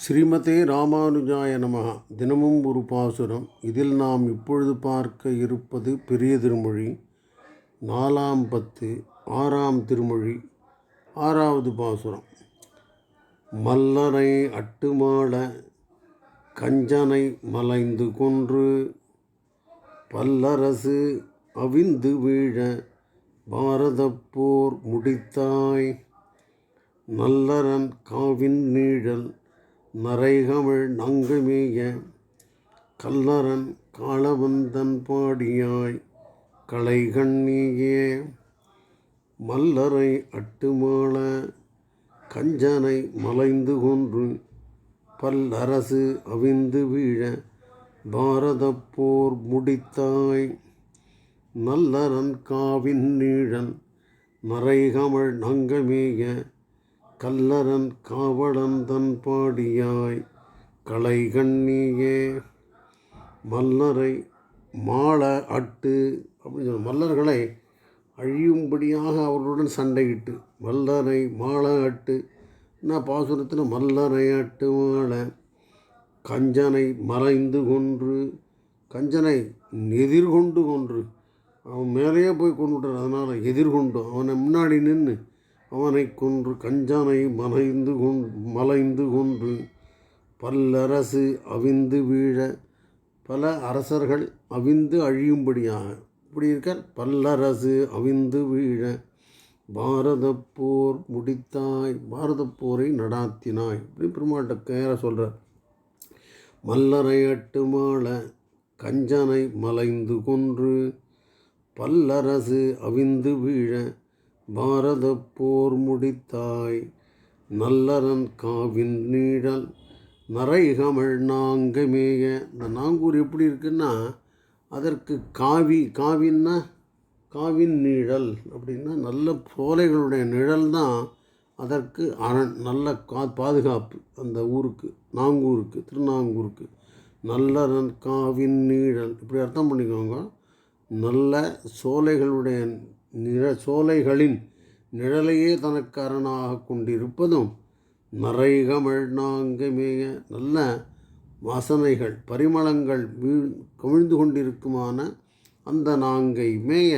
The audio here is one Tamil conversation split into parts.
ஸ்ரீமதே ராமானுஜாய நமக தினமும் ஒரு பாசுரம். இதில் நாம் இப்பொழுது பார்க்க இருப்பது பெரிய திருமொழி. நாலாம் பத்து ஆறாம் திருமொழி ஆறாவது பாசுரம். மல்லனை அட்டுமாள கஞ்சனை மலைந்து கொன்று பல்லரசு அவிந்து வீழ பாரதப்போர் முடித்தாய் நல்லரன் காவின் நீழல் நரைகமிழ் நங்குமேய கல்லரன் காலவந்தன் பாடியாய் கலைகண்ணியே மல்லரை அட்டுமாள கஞ்சனை மலைந்து கொன்று பல்லரசு அவிந்து வீழ பாரதப் போர் முடித்தாய். நல்லரன் காவின் நீழன் நரைகமழ் நங்கமேய கல்லரன் காவலன் தன் பாடியாய் கலைகண்ணியே மல்லரை மாள அட்டு அப்படின்னு சொல்ல மல்லர்களை அழியும்படியாக அவர்களுடன் சண்டையிட்டு மல்லரை மாள அட்டு என்ன பாசுரத்தில் மல்லரை அட்டு மாள. கஞ்சனை மறைந்து கொன்று கஞ்சனை எதிர்கொண்டு கொன்று அவன் மேலேயே போய் கொண்டு விட்டான் அதனால் எதிர்கொண்டு அவனை முன்னாடி நின்று அவனை கொன்று கஞ்சனை மலைந்து கொண் மலைந்து கொன்று பல்லரசு அவிந்து வீழ பல அரசர்கள் அவிந்து அழியும்படியாக. இப்படி இருக்க பல்லரசு அவிந்து வீழ பாரத போர் முடித்தாய் பாரத போரை நடாத்தினாய் இப்படி பெருமாட்ட கேர சொல்கிறார் மல்லரை அட்டுமாள கஞ்சனை மலைந்து கொன்று பல்லரசு அவிந்து வீழ பாரத போர் முடித்தாய். நல்லரன் காவின் நீழல் நரைகமழ் நாங்கமேய இந்த நாங்கூர் எப்படி இருக்குன்னா அதற்கு காவி காவின்னா காவின் நீழல் அப்படின்னா நல்ல சோலைகளுடைய நிழல் தான் அதற்கு அரண் நல்ல கா பாதுகாப்பு அந்த ஊருக்கு நாங்கூருக்கு திருநாங்கூருக்கு. நல்லரன் காவின் நீழல் இப்படி அர்த்தம் பண்ணிக்கோங்க. நல்ல சோலைகளுடைய நிழ சோலைகளின் நிழலையே தனக்கு அரணாக கொண்டிருப்பதும் நரைகமழ் நாங்கமேய நல்ல வாசனைகள் பரிமளங்கள் வீழ் கவிழ்ந்து கொண்டிருக்குமான அந்த நாங்கை மேய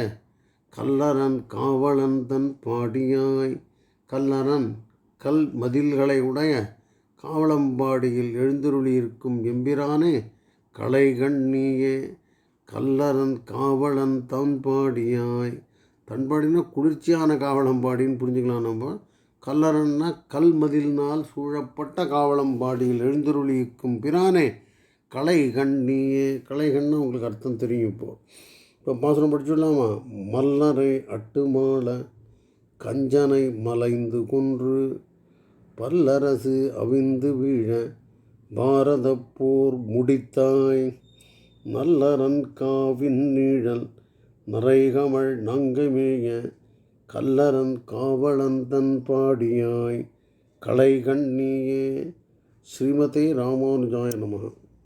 கல்லரன் காவலன் தன் பாடியாய் கல்லரன் கல் மதில்களை உடைய காவலம்பாடியில் எழுந்தருளியிருக்கும் எம்பிரானே கலைகண்ணியே கல்லரன் காவலன் தன் பாடியாய் தன்பாடினா குளிர்ச்சியான காவலம்பாடின்னு புரிஞ்சுக்கலாம் நம்ம. கல்லரன்னா கல் மதிலினால் சூழப்பட்ட காவலம்பாடியில் எழுந்தருளிக்கும் பிரானே கலை கண்ணியே கலை கண்ணா உங்களுக்கு அர்த்தம் தெரியும் இப்போது இப்போ பாசனம் படிச்சுடலாமா? மல்லரை அட்டுமாள கஞ்சனை மலைந்து கொன்று பல்லரசு அவிந்து வீழ பாரத போர் முடித்தாய் நல்லரன் காவின் நீழல் நரைகமழ் நங்கமேய கல்லரன் காவலன் தன் பாடியாய் களைகண்ணியே ஸ்ரீமதி ராமானுஜாய நமக.